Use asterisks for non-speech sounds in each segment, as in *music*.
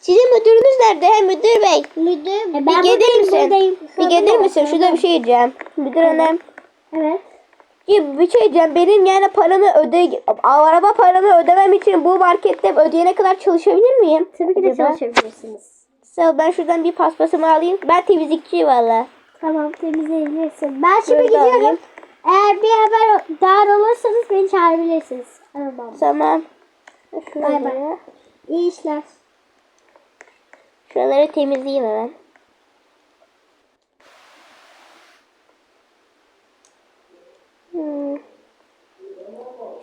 Sizin müdürünüz nerede? Müdür bey. Müdür. Bir ben gelir buradayım, misin? Bir gelir misin? Şurada bir şey diyeceğim. Müdür hanım. Evet. Ya bir şey diyeceğim. Benim yani paramı öde araba paramı ödemem için bu markette ödeyene kadar çalışabilir miyim? Tabii ki de Acaba? çalışabilirsiniz. Sağ ol, ben şuradan bir paspasımı alayım. Ben temizlikçiyim valla. Tamam temizleyebilirsin. Ben şimdi Şöyle gidiyorum. alayım. Eğer bir haber dar olursanız beni çağırabilirsiniz. Tamam. Tamam. Bay bay. İyi işler. Şuraları temizleyeyim hemen. Hmm.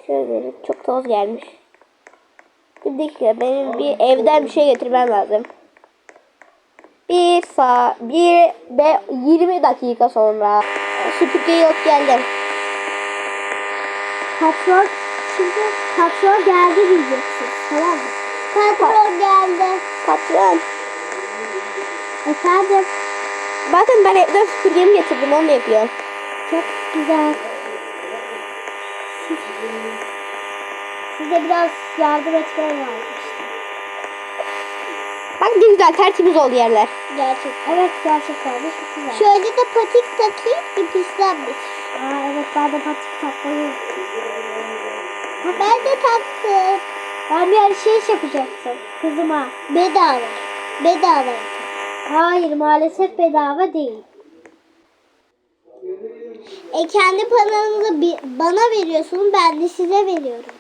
Şöyle çok toz gelmiş. Bir dakika benim bir evden bir şey getirmem lazım. Bir saat, bir ve 20 dakika sonra süpürge yok geldim. Patron şimdi patron geldi diyeceksin. Tamam mı? Patron geldi. Patron. Efendim Bakın ben evden süpürgemi getirdim onu yapıyor. çok güzel. Siz- Size biraz yardım etmem lazım. Bak ne güzel tertemiz oldu yerler. Gerçek. Evet gerçekten de çok güzel. Şöyle de patik takayım bir pislenmiş. Aa evet ben de patik takmayı unuttum. Ben de taktım. Ben bir alışveriş yapacaktım kızıma. Bedava. Bedava. Hayır maalesef bedava değil. E kendi paranızı bana veriyorsunuz ben de size veriyorum.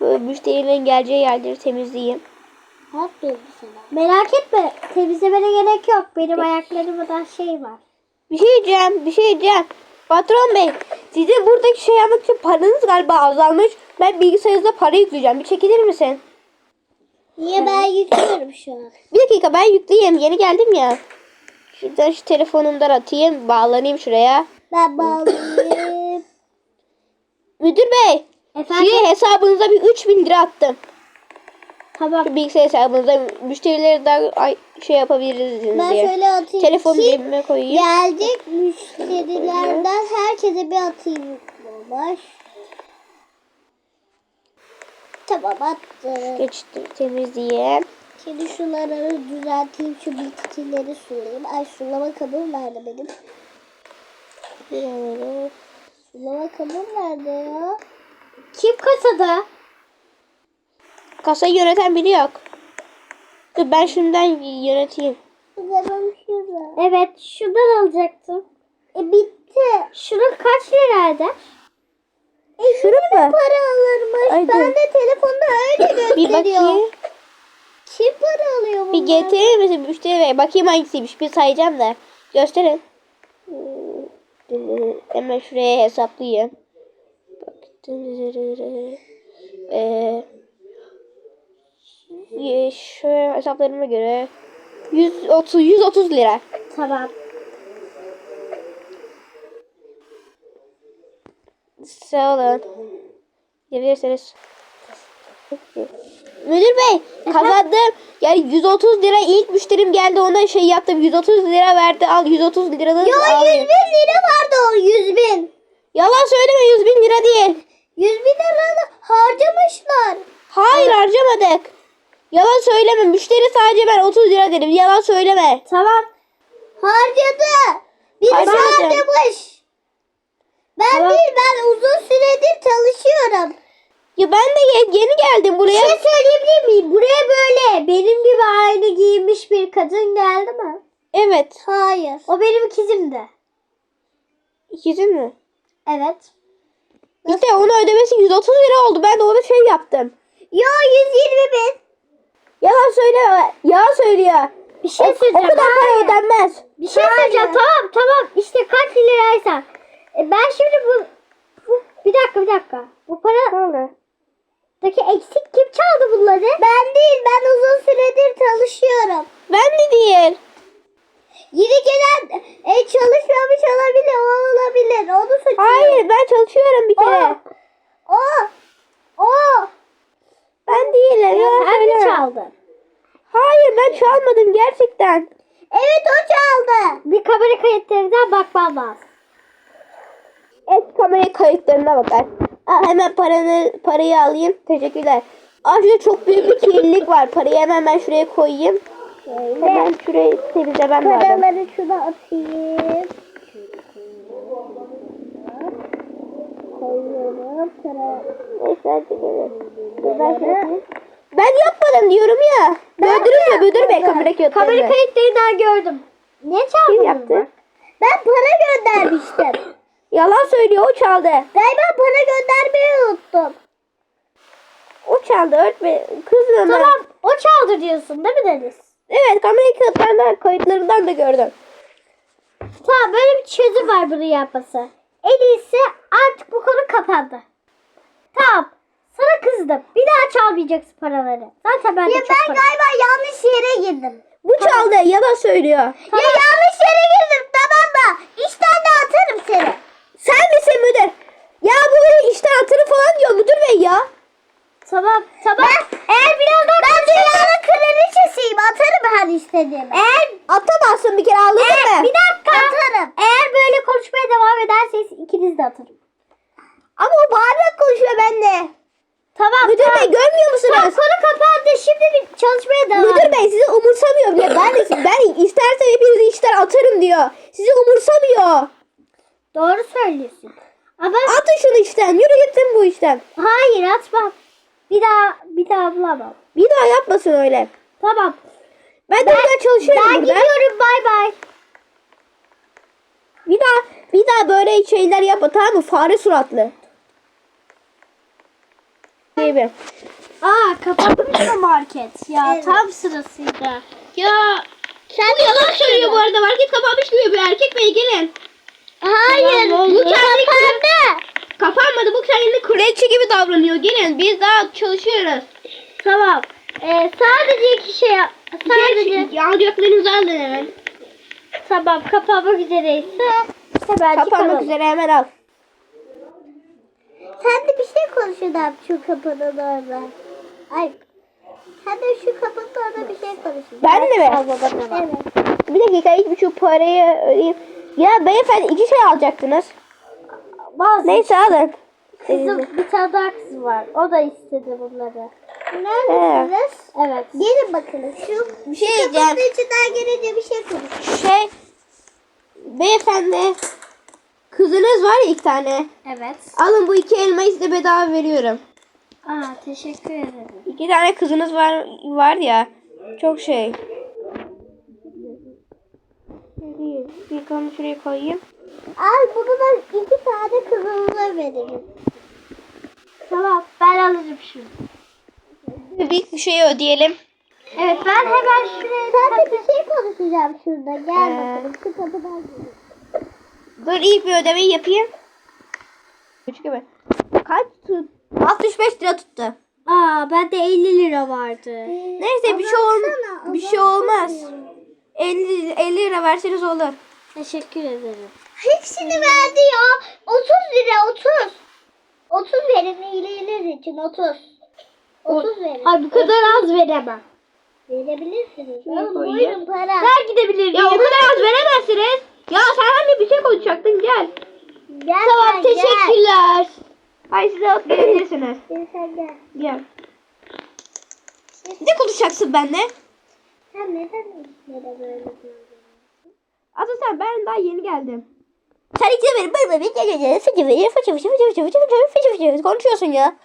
Böyle müşterilerin geleceği yerleri temizleyeyim. Aferin sana. Merak etme temizlemene gerek yok. Benim ayaklarımda şey var. Bir şey diyeceğim, bir şey diyeceğim. Patron bey, sizin buradaki şey yapmak için paranız galiba azalmış. Ben bilgisayarınıza para yükleyeceğim. Bir çekilir misin? Niye ben yüklüyorum şu an? Bir dakika ben yükleyeyim. Yeni geldim ya. Şuradan şu telefonumdan atayım. Bağlanayım şuraya. Ben bağlayayım. *coughs* Müdür bey, Efendim? şuraya hesabınıza bir 3000 lira attım. Tamam. Şu bilgisayar hesabınıza müşterileri daha ay, şey yapabiliriz Ben diye. şöyle atayım. Telefonu cebime koyayım. Gelecek müşterilerden herkese bir atayım. Baş. Tamam attım. Geçtim temizleyeyim. Şimdi şunları düzelteyim. Şu bitkileri sulayayım. Ay sulama kabım nerede benim? Şuraları. Sulama kabım nerede ya? Kim kasada? Kasayı yöneten biri yok. Dur ben şundan yöneteyim. Evet şuradan alacaktım. E bitti. Şunun kaç lira eder? Şunu mu? para alırmış. Ay, ben de telefonda öyle gösteriyor. Bir bakayım. Kim para alıyor bunlar? Bir getirir misin müşteri bey? Bakayım hangisiymiş. Bir sayacağım da. Gösterin. Hemen şuraya hesaplayayım. Bak. Ee, e, şu hesaplarıma göre 130 130 lira. Tamam. Sağ olun. Gelirseniz. Müdür bey kazandım. Yani 130 lira ilk müşterim geldi ona şey yaptım. 130 lira verdi al 130 liradan 100 al. bin lira vardı o 100 bin. Yalan söyleme 100 bin lira değil. 100 bin lira harcamışlar. Hayır harcamadık. Yalan söyleme müşteri sadece ben 30 lira dedim. Yalan söyleme. Tamam. Harcadı. Birisi Harcamadım. harcamış. Ben Tamam. değil ben uzun süredir çalışıyorum. Ya ben de ye- yeni geldim Bir buraya. şey söyleyebilir miyim? Buraya böyle benim gibi aynı giymiş bir kadın geldi mi? Evet. Hayır. O benim ikizimdi. İkizin mi? Evet. İşte onu ödemesi 130 lira oldu. Ben de ona şey yaptım. Yo 120 bin. Yalan söyleme. Yalan söylüyor. Bir şey O, o söyleyeceğim. kadar para ödenmez. Bir şey söyleyeceğim. Tamam tamam. İşte kaç liraysa. E, ben şimdi bu, bu bir dakika bir dakika. Bu paradaki eksik kim çaldı bunları? Ben değil. Ben uzun süredir çalışıyorum. Ben de değil. Yeni gelen e, çalışmamış olabilir. O olabilir. Onu suçluyorum. Hayır ben çalışıyorum bir kere. O. O. O. Ben Sen mi söyleme. çaldın? Hayır ben çalmadım gerçekten. Evet o çaldı. Bir kamera kayıtlarından bakmam lazım. Eski kamera kayıtlarına bakar. Aa, hemen paranı parayı alayım. Teşekkürler. Şurada çok büyük bir kirlilik var. Parayı hemen ben şuraya koyayım. Hemen şurayı temizlemem lazım. Paraları şuna atayım. Koyuyorum. Para. Neyse hadi gelin. Dur ben şey. Ben yapmadım diyorum ya. Mü müdür bey kamera kayıtlarını? Kamera kayıtlarından gördüm. Niye Kim çaldın? yaptı? Ben para göndermiştim. Yalan söylüyor o çaldı. Galiba para göndermeyi unuttum. O çaldı öğretmen. Kızım ben. Tamam o çaldı diyorsun değil mi Deniz? Evet kamera kayıtlarından, kayıtlarından da gördüm. Tamam böyle bir çözüm var bunu yapması. En iyisi artık bu konu kapandı. Tamam. Sana kızdım. Bir daha çalmayacaksın paraları. Zaten ben de Ya çok ben para- galiba yanlış yere girdim. Bu çaldı yalan söylüyor. Ya yanlış yere girdim tamam mı? İşten de atarım seni. Sen misin müdür? Ya bu beni işten atırı falan diyor müdür bey ya. Tamam tamam. Eğer birazdan ben dünyanın kraliçesiyim atarım her istediğimi. Eğer Atamazsın bir kere anladın mı? bir dakika. Atarım. Eğer böyle konuşmaya devam ederseniz ikiniz de atarım. Ama o bağırarak konuşuyor benimle. Tamam. Müdür tamam. bey görmüyor musunuz? Tamam konu kapandı. Şimdi bir çalışmaya devam. Müdür bey sizi umursamıyor bile. Ben ben isterse hepinizi işten atarım diyor. Sizi umursamıyor. Doğru söylüyorsun. Ama Atın şunu işten. Yürü gitsin bu işten. hayır atmam. Bir daha bir daha bulamam. Bir daha yapmasın öyle. Tamam. Ben, de burada çalışıyorum Ben burada. gidiyorum bay bay. Bir daha bir daha böyle şeyler yapma tamam mı? Fare suratlı. Gibi. Aa kapatmış mı market? Ya Evet. tam sırasıydı. Ya bu yalan söylüyor bu arada. Market kapanmış diyor bir erkek bey gelin. Hayır. Bu kapandı. Kapanmadı. Bu kendi kraliçe gibi davranıyor. Gelin biz daha çalışıyoruz. Tamam. Ee, sadece iki şey yap- sadece Geç, alacaklarınızı alın hemen. tamam kapanmak üzereyse hemen Kapanmak çıkalım. üzere hemen al. Sen de bir şey konuşuyordun şu kapının orada. Ay. Sen de şu kapının orada bir şey konuşuyordun. Ben de mi? Evet. Bir dakika ilk şu parayı ödeyeyim. Ya beyefendi iki şey alacaktınız. Bazı Neyse alın. kızım bir tane daha kız var. O da istedi bunları. Neredesiniz? Evet. Gelin bakalım. Şu Bir şey kapının diyeceğim. içinden gelince bir şey konuş. Şey beyefendi kızınız var ya iki tane. Evet. Alın bu iki elmayı size bedava veriyorum. Aa teşekkür ederim. İki tane kızınız var var ya. Çok şey. Bir, bir kanı şuraya koyayım. Al bunu da iki tane kızımıza verelim. Tamam ben alırım şunu. Bir şeyi ödeyelim. Evet ben hemen şuraya Sen de bir şey konuşacağım şurada. Gel Ee. bakalım. Dur ilk bir ödemeyi yapayım. Üç gibi. Kaç tut? 65 lira tuttu. Aa bende 50 lira vardı. Neyse bir şey ol bir şey olmaz. 50 50 lira verseniz olur. Teşekkür ederim. Hepsini verdi ya. 30 lira 30. 30 verin iyiliğiniz için 30. 30 verin. Ay bu kadar az veremem. Verebilirsiniz. Koyayım. buyurun para. Ben gidebilirim. Ya o kadar az veremezsiniz. Ya sen hani bir şey konuşacaktın gel. Gel Tamam sen, Gel. teşekkürler. Ay size alıp gelebilirsiniz. Gel sen gel. Gel. Ne konuşacaksın benimle? Sen neden işlere böyle diyorsun? Asıl sen ben daha yeni geldim. Sen ikide bir böyle böyle gel gel fıçı fıçı fıçı fıçı fıçı fıçı fıçı fıçı fıçı konuşuyorsun ya.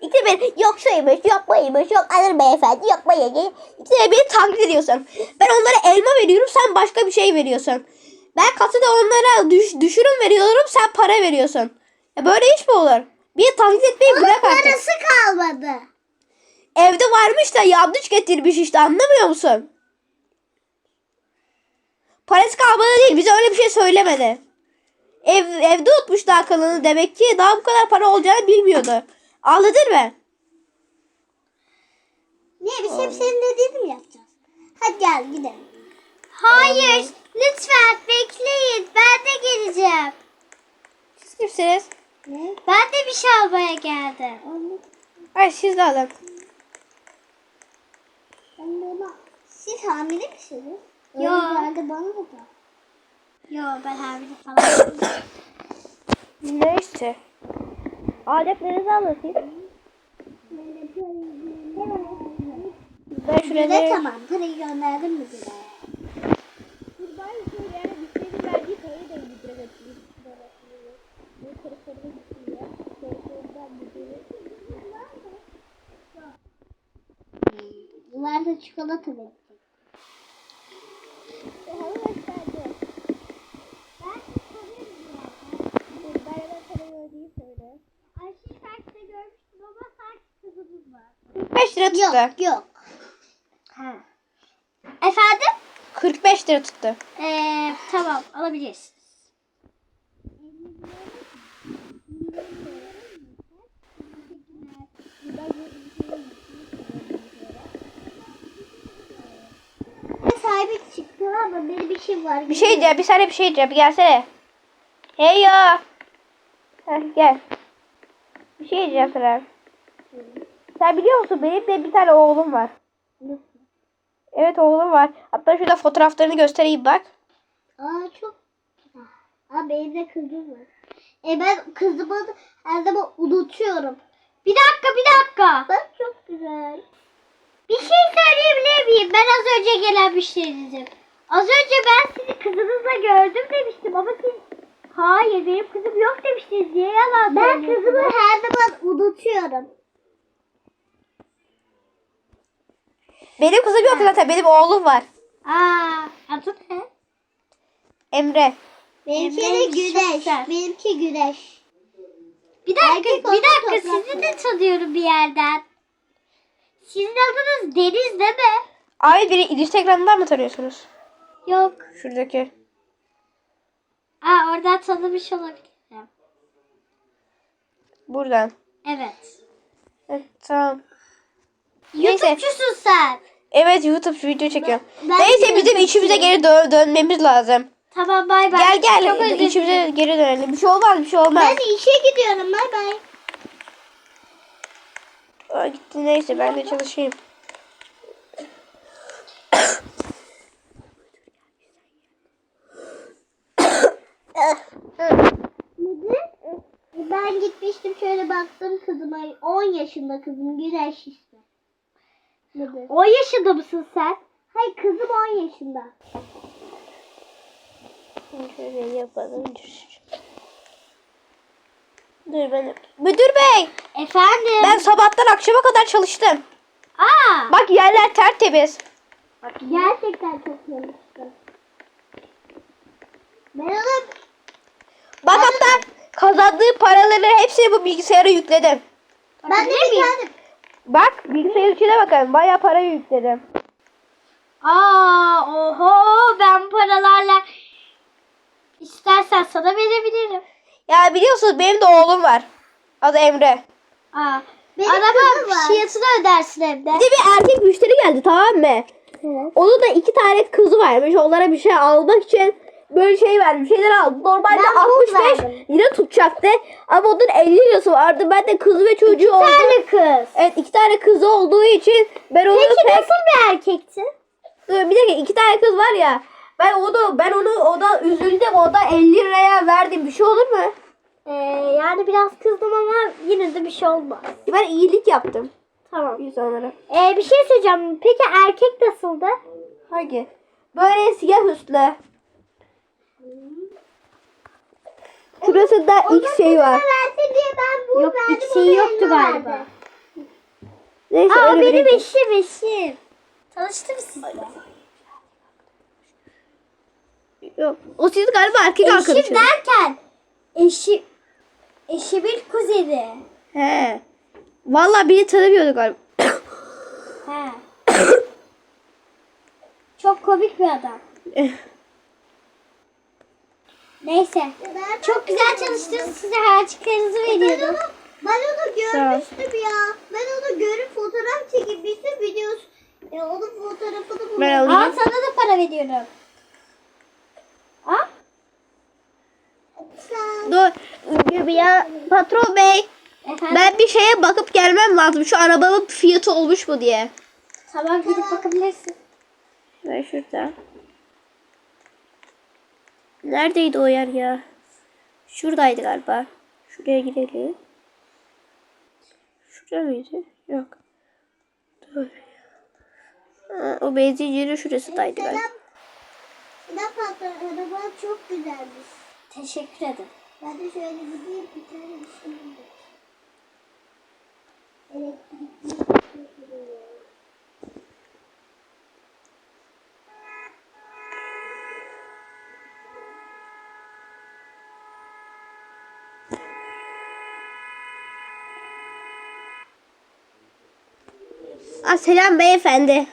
İkide bir yok şuymuş yok buymuş yok alır beyefendi yok bayıcı. İkide bir taklit ediyorsun. Ben onlara elma veriyorum sen başka bir şey veriyorsun. Ben kasada onlara düş, düşürüm veriyorum sen para veriyorsun. Ya böyle iş mi olur? Bir taklit etmeyi bırak artık. Parası kalmadı. Evde varmış da yanlış getirmiş işte anlamıyor musun? Parası kalmadı değil bize öyle bir şey söylemedi. Ev, evde unutmuş daha kalanı demek ki daha bu kadar para olacağını bilmiyordu. Anladın mı? Niye biz hep senin dediğini mi yapacağız? Hadi gel gidelim. Hayır lütfen bekleyin ben de geleceğim. Siz kimsiniz? Ne? Ben de bir şey almaya geldim. Ay siz de alın. Anne siz hamile misiniz? Öyle Yo. geldi bana da. Yo ben hamile falan değilim. Neyse. Aletlerinizi anlatayım. Ben şuraya Bize tamam. Parayı gönderdim mi bize? Kurban köylere ama sanki kızımız var. 45 lira tuttu. Yok yok. Ha. Efendim? 45 lira tuttu. Ee, tamam alabilirsiniz. Sahibi çıktı ama benim işim var. Bir şey diyeceğim. Bir saniye bir şey diyeceğim. Bir gelsene. Hey ya. Heh, gel. Bir şey diyeceğim sana. Sen biliyor musun benim de bir tane oğlum var. Evet oğlum var. Hatta şurada fotoğraflarını göstereyim bak. Aa çok güzel. Aa benim de kızım var. E ben kızımı her zaman unutuyorum. Bir dakika bir dakika. Bak çok güzel. Bir şey söyleyebilir miyim? Ben az önce gelen müşterinizim. Az önce ben sizi kızınızla gördüm demiştim ama siz Hayır benim kızım yok demiştiniz. Niye yalan Ben kızımı her zaman unutuyorum. Benim kızım yok zaten. Benim oğlum var. Aa, adı ne? Emre. Benimki Emre de çok güneş. güzel. Benimki güneş. Bir dakika, Erkek bir dakika toprak sizi de tanıyorum bir yerden. Sizin adınız Deniz değil mi? Abi beni Instagram'dan mı tanıyorsunuz? Yok. Şuradaki. Aa oradan tanımış olabilirim. Buradan. Evet. Evet, tamam. Neyse. YouTube'cusun sen. Evet YouTube video çekiyorum. Ben Neyse bizim YouTube'cuyum. içimize geri dö- dönmemiz lazım. Tamam bay bay. Gel gel Çok özür içimize dilerim. geri dönelim. Bir şey olmaz bir şey olmaz. Ben işe gidiyorum bay bay. Aa, gitti neyse ben de çalışayım. Nedir? Ben gitmiştim şöyle baktım kızıma. 10 yaşında kızım güneş işte. Nedir? 10 yaşında mısın sen? Hayır kızım 10 yaşında. Şöyle yapalım. Dur ben Müdür bey Efendim? ben sabahtan akşama kadar çalıştım. Aa! Bak yerler tertemiz. Bak gerçekten çok yanlıştı. Ben kazandığı paraları hepsini bu bilgisayara yükledim. ben de tane. Bak bilgisayar içine bakın bayağı para yükledim. Aa, oho ben paralarla istersen sana verebilirim. Ya biliyorsunuz benim de oğlum var. Adı Emre. Aa, Benim araba fiyatını ödersin evde. Bir de bir erkek müşteri geldi tamam mı? Evet. Onun da iki tane kızı varmış. Onlara bir şey almak için böyle şey verdim. Şeyler aldım. Normalde Ben buz 65 verdim. lira tutacaktı. Ama onun 50 lirası vardı. Ben de kız ve çocuğu oldu. tane kız. Evet iki tane kızı olduğu için ben onu Peki pek... nasıl bir erkekti? Dur, Bir dakika iki tane kız var ya. Ben onu ben onu o da üzüldüm. O da 50 liraya verdim. Bir şey olur mu? Ee, yani biraz kızdım ama yine de bir şey olmaz. Ben iyilik yaptım Tamam. insanlara. Ee, bir şey söyleyeceğim. Peki erkek nasıldı? Hangi? Böyle siyah üstlü. Şurasında X şey var. Yok o şey da yoktu galiba. Neyse Aa öyle benim bir- eşim eşim. Tanıştım sizle. Yok. O sizin galiba erkek Eşim arkadaşınız. derken eşi eşimin kuzeni. He. Vallahi beni tanımıyordu galiba. He. *coughs* Çok komik bir adam. Neyse. Çok güzel çalıştınız. Size harçlıklarınızı onu, ben onu görmüştüm ya. Ben onu görüp fotoğraf çekip bir de videosu. E, onun fotoğrafını buldum. Ben Al sana da para veriyorum. Al. Sen- Dur. Ya patron bey. Efendim? Ben bir şeye bakıp gelmem lazım. Şu arabamın fiyatı olmuş mu diye. Tamam gidip bakabilirsin. Ben şurada. Neredeydi o yer ya? Şuradaydı galiba. Şuraya gidelim. Şurada mıydı? Yok. Dur. Ha, o benzincinin şurasındaydı ben. Selam. Selam patron. Araban çok güzelmiş. Teşekkür ederim. Ben de şöyle gideyim bir tane bir şey bulayım. Elektrikli. Aa, selam beyefendi.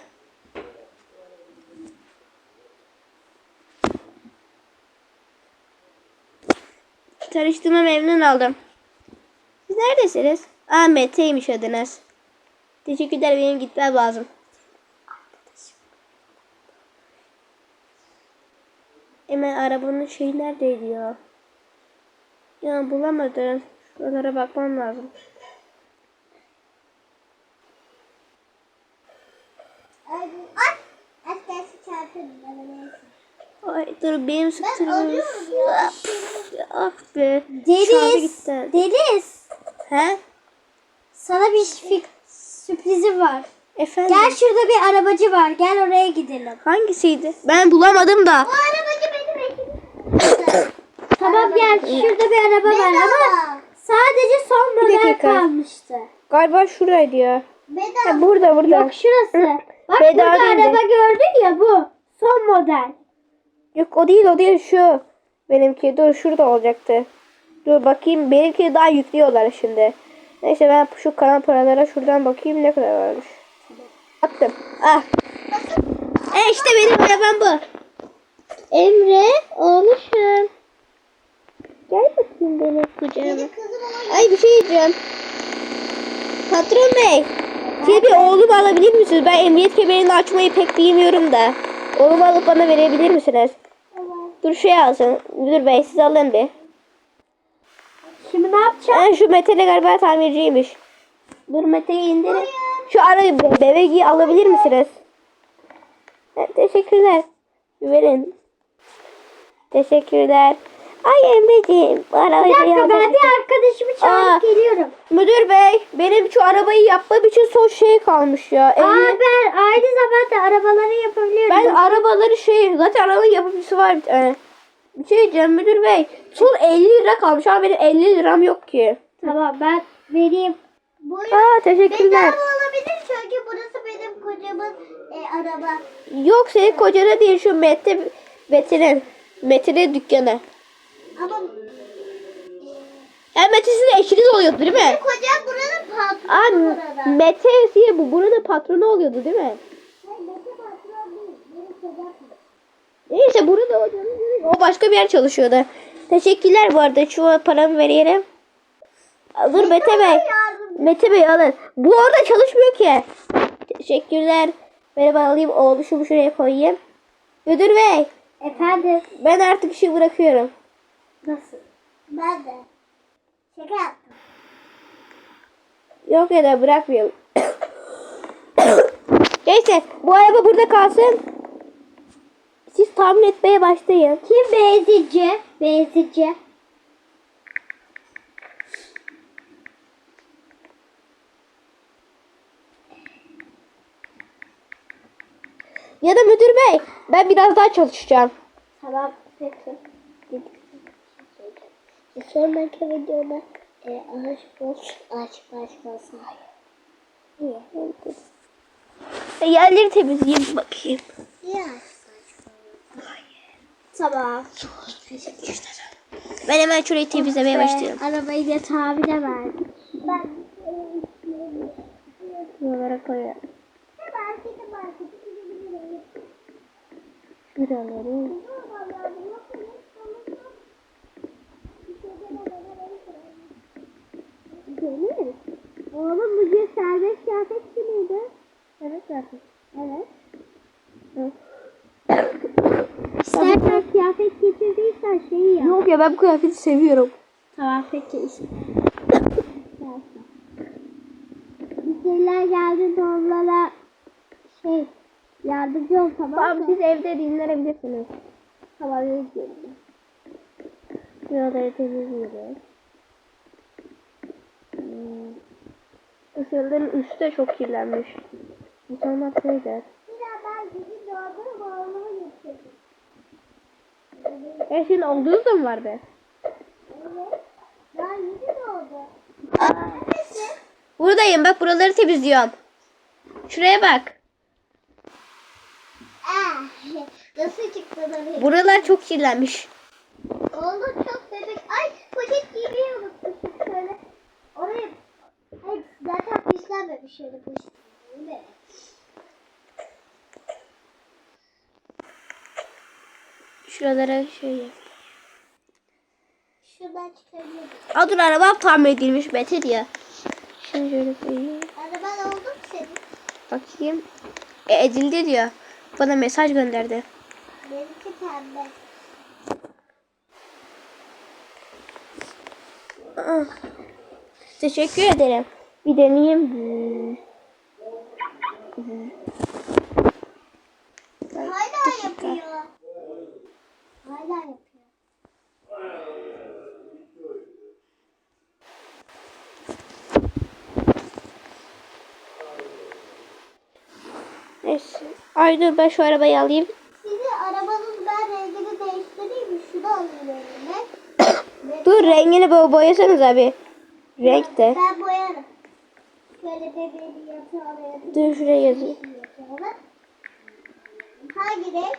Tanıştığıma memnun oldum. Siz neredesiniz? Aa Mete'ymiş adınız. Teşekkürler benim gitmem lazım. Hemen arabanın şeyi neredeydi ya? Ya bulamadım. Şuralara bakmam lazım. Ay, ay. Az gelsin çarpıyordum bana neyse. Ay dur benim Ben sıktırmış. alıyorum ya. Ah be. Deniz. Deniz. He? Sana bir fik- sürprizim var. Efendim? Gel şurada bir arabacı var. Gel oraya gidelim. Hangisiydi? Ben bulamadım da. Bu arabacı benim ekibim. *laughs* Tamam gel. Şurada bir araba var ama sadece son model kalmıştı. Galiba şuraydı ya. Bedava. Ha, burada burada. Yok şurası. Bak Bedava burada araba gördün ya bu. Son model. Yok o değil o değil şu. Benimki dur şurada olacaktı. Dur bakayım benimki daha yüklüyorlar şimdi. Neyse ben şu kalan paralara şuradan bakayım ne kadar varmış. Attım. Ah. E işte benim arabam bu. Emre oğluşum. Gel bakayım benim kucağıma. Ay bir şey diyeceğim. Patron bey. Size bir oğlumu alabilir misiniz? Ben emniyet kemerini açmayı pek bilmiyorum da. Oğlumu alıp bana verebilir misiniz? Dur şey alsın. Müdür bey siz alın bir. Şimdi ne yapacağız? Ha, şu Mete'yle galiba tamirciymiş. Dur Mete'yi indirin. Şu ara be- bebeği alabilir misiniz? Ha, teşekkürler. Verin. Teşekkürler. Ay Emre'ciğim. bu Bir arabayı dakika ben bir arkadaşımı çağırıp geliyorum. Müdür bey benim şu arabayı yapmam için son şey kalmış ya. Aa Emniyet- ben aynı zamanda arabaları yapabiliyorum. Ben arabaları şey zaten arabanın yapımcısı var bir tane. Bir şey diyeceğim müdür bey. Son 50 lira kalmış ama benim 50 liram yok ki. Tamam ben vereyim. Buyurun. Aa teşekkürler. Bedava olabilir çünkü burası benim kocamın e, araba. Yok senin kocana değil şu Mete Mete'nin. Mete'nin dükkanı. Ama Yani Mete sizin eşiniz oluyordu değil mi? kocam buranın patronu Aa burada. Mete size bu buranın patronu oluyordu değil mi? Hayır, Mete patron değil. Benim kocam. Neyse burada o, başka bir yer çalışıyordu. Teşekkürler bu arada. Şu paramı vereyim. Dur Mete Bey. Mete Bey alın. Bu orada çalışmıyor ki. Teşekkürler. Merhaba alayım oğluşumu şuraya koyayım. Müdür Bey. Efendim Ben artık işi bırakıyorum. Ben de. Şaka yaptım. Yok ya da bırakmayalım. Neyse bu araba burada kalsın. Siz tahmin etmeye başlayın. Kim benzinci? Benzinci. Ya da müdür bey ben biraz daha çalışacağım. Tamam peki. Sonraki videoda e, aşk olsun. Aşk aşk olsun. İyi. E, Yerleri temizleyeyim bakayım. Ya. Tamam. Ben hemen şurayı temizlemeye başlıyorum. Arabayı da tamire verdim. Ben Şuralara koyuyorum. markete markete gidebilirim. Şuraları. Gelir. Oğlum bugün serbest kıyafet günüydü. Evet zaten. Evet. Evet. İstersen kıyafet getirdiysen şeyi yap. Yok ya ben bu kıyafeti seviyorum. Tamam peki işte. Müşteriler geldiğinde onlara şey yardımcı ol tamam Tamam mı? siz evde dinlenebilirsiniz. Tamam izliyorum. Şuraları temizliyoruz. Hmm. Isırların üstü de çok kirlenmiş. İnsanlar ne der? Birader bizim doğduğu bağlamı getirdim. Her şeyin olduğu da mı var be? Evet. Daha yeni doğdu. Neredesin? Buradayım bak buraları temizliyorum. Şuraya bak. Ah, nasıl çıktı oraya? Buralar çok kirlenmiş. Oğlum çok bebek. Ay poşet giymeyi unutmuşum şöyle. Oraya. Ay zaten pislenmemiş şöyle poşet. Değil Şuralara yap. Şuradan çıkabilirim. Aa dur arabam tamir edilmiş Betir ya. Şunu şöyle koyayım. Araban oldu mu senin? Bakayım. E, edildi diyor. Bana mesaj gönderdi. Benimki pembe. Aa. Teşekkür ederim. Bir deneyeyim. Hmm. Hala yapıyor. Hala yapıyor. Neyse. Ay dur ben şu arabayı alayım. Sizi arabanın ben rengini değiştireyim mi? Şunu alayım elime. *coughs* Dur rengini böyle boyasanız abi. Renk de. Ben boyarım. Şöyle bebeğini yatağa oraya Dur şuraya yazayım. yatağına. Hangi renk?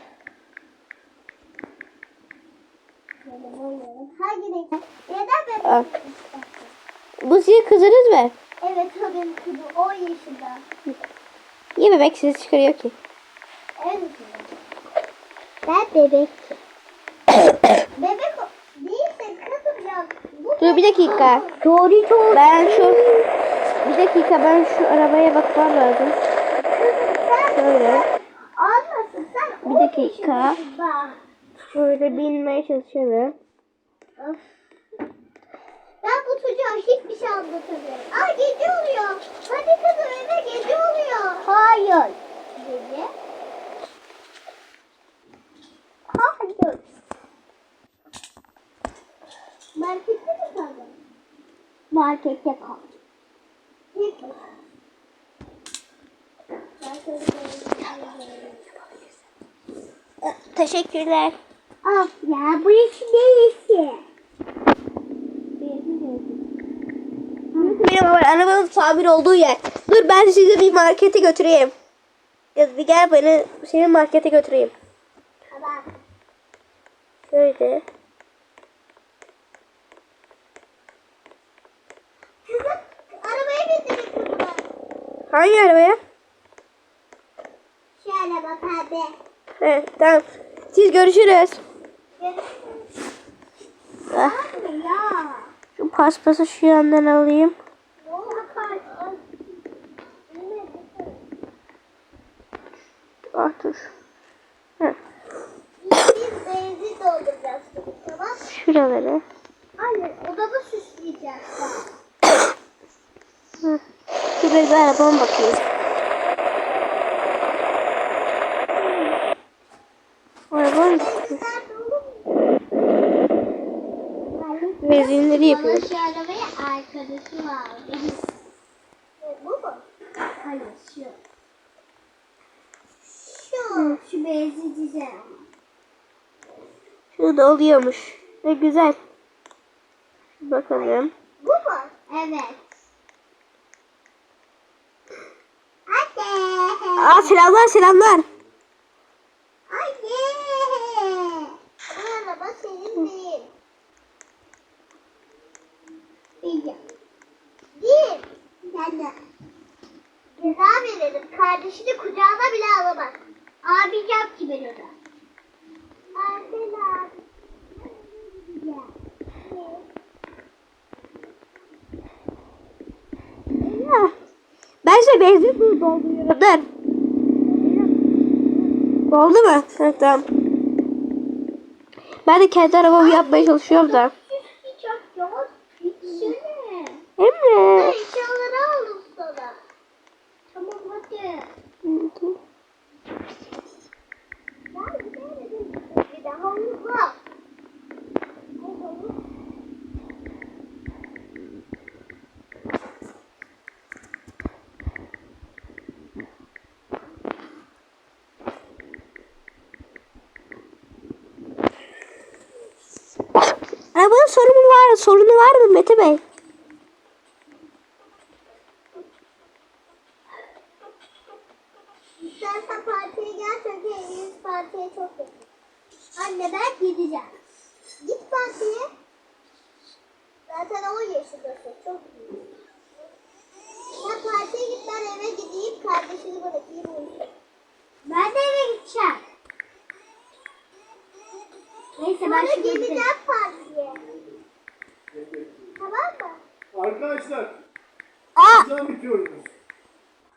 Hangi renk? Neden Al. bebek? Bu sizin kızınız mı? Evet o benim kızım 10 yaşında. Niye bebek sizi çıkarıyor ki? Ben *coughs* bebek. bebek değilse kızım ya. Bu Dur bir dakika. Doğru çok. Ben şu bir dakika ben şu arabaya bakmam lazım. Şöyle. Anlasın sen Bir 10 dakika. Şöyle binmeye. Of. Ben bu çocuğa hiçbir şey anlatamıyorum. Aa gece oluyor. Hadi kızım eve gece oluyor. Hayır. Gece. Hayır. Markette mi kaldın? Markette kaldım. Teşekkürler. Of ya bu iş neresi? Benim arabanın tamir olduğu yer. Dur ben sizi bir markete götüreyim. Ya bir gel beni seni markete götüreyim. Kızım arabaya bindirin kızımı. Hangi arabaya? Şu araba pembe. Evet tamam. Siz görüşürüz. Görüşürüz. Ah, ya. şu paspası şu yandan alayım. Ah dur. Heh, Biz benzin dolduracağız kızım tamam mı? Şuraları. Hayır odamı süsleyeceğiz. Şuraya *coughs* bir arabama. Arabam Nerede oğlum? benzinleri yapıyor. Bana şu arabayı arkadaşım aldı. E, bu mu? Hayır şu. Şu. Şu benzinci ama. Şurada oluyormuş. Ne güzel. Bakalım. Bu mu? Evet. Anne. Aa selamlar selamlar. Anne. Bu araba senin değil. Değil. Değil. Ben de. Ceza veririm. Kardeşini kucağına bile alamaz. Abi yap ki ben ona. Arselar. Ya. Ya. Benzin suyu dolduruyorum. Dur. Oldu mu? Evet tamam. Ben de kendi arabamı yapmaya çalışıyorum da. Hiç yok yok. Gitsene. Emre. Eşyaları aldım sana. Tamam hadi. Ben gidemedim. Bir daha uyuma. internet sorunu var mı Mete Bey?